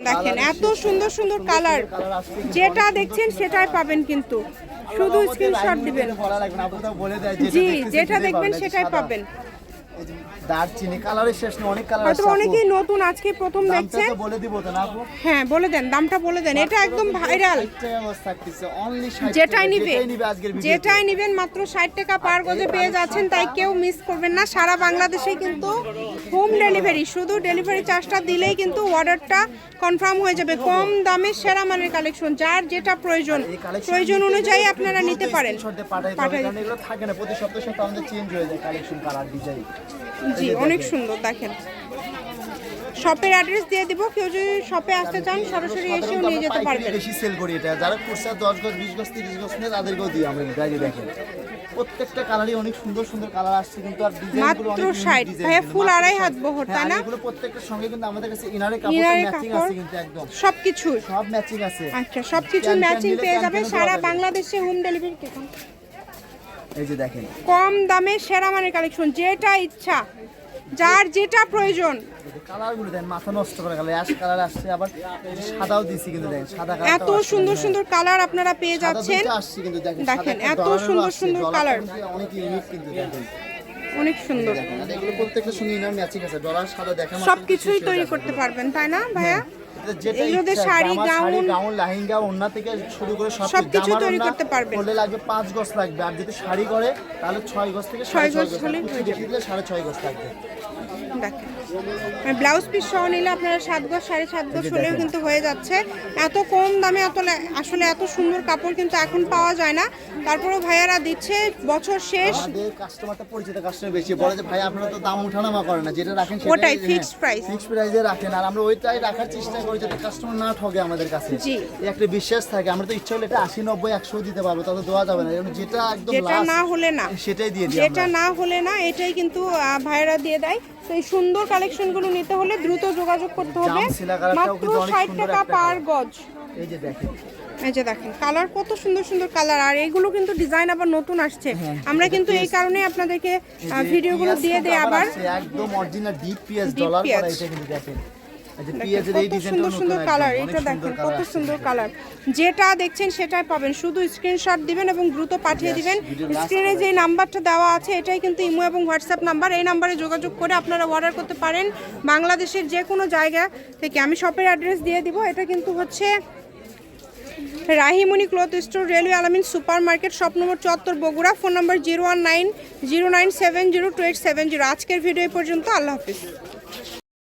দেখেন এত সুন্দর সুন্দর কালার। যেটা দেখছেন সেটাই পাবেন কিন্তু। শুধু স্ক্রিনশট দিবেন। জি যেটা দেখবেন সেটাই পাবেন। দারচিনি কালারের শেষ নেই অনেক কালার আছে অনেকেই নতুন আজকে প্রথম দেখছেন বলে দিব তো না আপু। হ্যাঁ বলে দেন দামটা বলে দেন। এটা একদম ভাইরাল 60 60 যেটাই নিবে যেটাই নিবেন মাত্র ষাট টাকা পার গজে পেয়ে যাচ্ছেন তাই কেউ মিস করবেন না। সারা বাংলাদেশে কিন্তু হোম ডেলিভারি শুধু ডেলিভারি চার্জটা দিলেই কিন্তু অর্ডারটা কনফার্ম হয়ে যাবে। কম দামে সেরা মানের কালেকশন যার যেটা প্রয়োজন প্রয়োজন অনুযায়ী আপনারা নিতে পারেন। পাঠাই পাঠাই এগুলো থাকে না প্রতি সপ্তাহে সপ্তাহে আমাদের চেঞ্জ হয়ে যায় কালেকশন কালার ডিজাইন জি অনেক সুন্দর দেখেন। শপের অ্যাড্রেস দিয়ে দিব কেউ যদি শপে আসতে চান সরাসরি এসেও নিয়ে যেতে পারবেন। বেশি সেল করি এটা। যারা কুরসা 10 গজ 20 গজ 30 গজ নেয় তাদেরকেও দিই আমরা। এটা দেখেন প্রত্যেকটা কালারই অনেক সুন্দর সুন্দর কালার আসছে কিন্তু আর ডিজাইনগুলো মাত্র অনেক 60 ডিজাইন ভাইয়া ফুল আড়াই হাত বহর তাই না? এগুলো প্রত্যেকটার সঙ্গে কিন্তু আমাদের কাছে ইনারে কাপড় ম্যাচিং আছে কিন্তু একদম। সবকিছু সব ম্যাচিং আছে। আচ্ছা সবকিছু ম্যাচিং পেয়ে যাবে সারা বাংলাদেশে হোম ডেলিভারি এই যে দেখেন। কম দামে সেরা মানের কালেকশন যেটা ইচ্ছা যার যেটা প্রয়োজন। কালার দেন মাথা নষ্ট করে গেল অ্যাশ কালার আসছে আবার সাদাও দিছি কিন্তু দেখেন সাদা কালার এত সুন্দর সুন্দর কালার আপনারা পেয়ে যাচ্ছেন। আসছে কিন্তু দেখেন এত সুন্দর সুন্দর কালার। অনেক ইউনিক কিন্তু দেখেন। অনেক সুন্দর। এগুলো প্রত্যেকটা সঙ্গে ইনার ম্যাচিং আছে ডলার সাদা দেখা সবকিছুই তৈরি করতে পারবেন তাই না ভাইয়া? যেটা এগুলোতে শাড়ি, গাউন, গাউন লেহেঙ্গা ওন্না থেকে শুরু করে সব সবকিছু জামার তৈরি করতে পারবেন। করলে লাগবে পাঁচ গজ লাগবে। আর যদি শাড়ি করে তাহলে ছয় গজ থেকে ছয় সাড়ে ছয় গজ হলে হয়ে যাবে দিলে সাড়ে ছয় গজ লাগবে। দেখেন। ব্লাউজ পিস সহ নিলে আপনারা সাত গজ সাড়ে সাত গজ হলেও কিন্তু হয়ে যাচ্ছে। এত কম দামে এত আসলে এত সুন্দর কাপড় কিন্তু এখন পাওয়া যায় না। তারপরেও ভাইয়ারা দিচ্ছে বছর শেষ। কাস্টমারটা পরিচিত কাস্টমার বেশি। বলে যে ভাই আপনারা তো দাম উঠানামা করেন না। যেটা রাখেন ওটাই, fixed price। ফিক্স প্রাইসে রাখেন। আর আমরা ওইটাই রাখার চেষ্টা করি যাতে কাস্টমার না ঠকে আমাদের কাছে। জি। একটা বিশ্বাস থাকে। আমরা তো ইচ্ছা হলে এটা আশি নব্বই একশো দিতে পারব। তত দেওয়া যাবে না। যেটা একদম যেটা না হলে না। সেটাই দিয়ে দিই যেটা না হলে না এটাই কিন্তু ভাইয়েরা দিয়ে দেয়। তো এই সুন্দর কালেকশনগুলো নিতে হলে দ্রুত যোগাযোগ করতে হবে। মাত্র ষাট টাকা পার গজ। এই যে দেখেন। এই যে দেখেন কালার কত সুন্দর সুন্দর কালার আর এগুলো কিন্তু ডিজাইন আবার নতুন আসছে। আমরা কিন্তু এই কারণে আপনাদেরকে ভিডিওগুলো দিয়ে দেই আবার একদম অরিজিনাল ডিপ পিএস ডলার করা এটা কিন্তু দেখেন। কত সুন্দর সুন্দর কালার এটা দেখেন কত সুন্দর কালার। যেটা দেখছেন সেটাই পাবেন শুধু স্ক্রিনশট দিবেন এবং দ্রুত পাঠিয়ে দিবেন। স্ক্রিনে যে নাম্বারটা দেওয়া আছে এটাই কিন্তু ইমো এবং হোয়াটসঅ্যাপ নাম্বার এই নাম্বারে যোগাযোগ করে আপনারা অর্ডার করতে পারেন বাংলাদেশের যে কোনো জায়গা থেকে। আমি শপের অ্যাড্রেস দিয়ে দিব। এটা কিন্তু হচ্ছে Rahimoni cloth store railway Alamin super market shop number চুয়াত্তর Bogura. Phone number zero one nine zero nine seven zero two eight seven zero আজকের ভিডিও পর্যন্ত। আল্লাহ হাফিজ।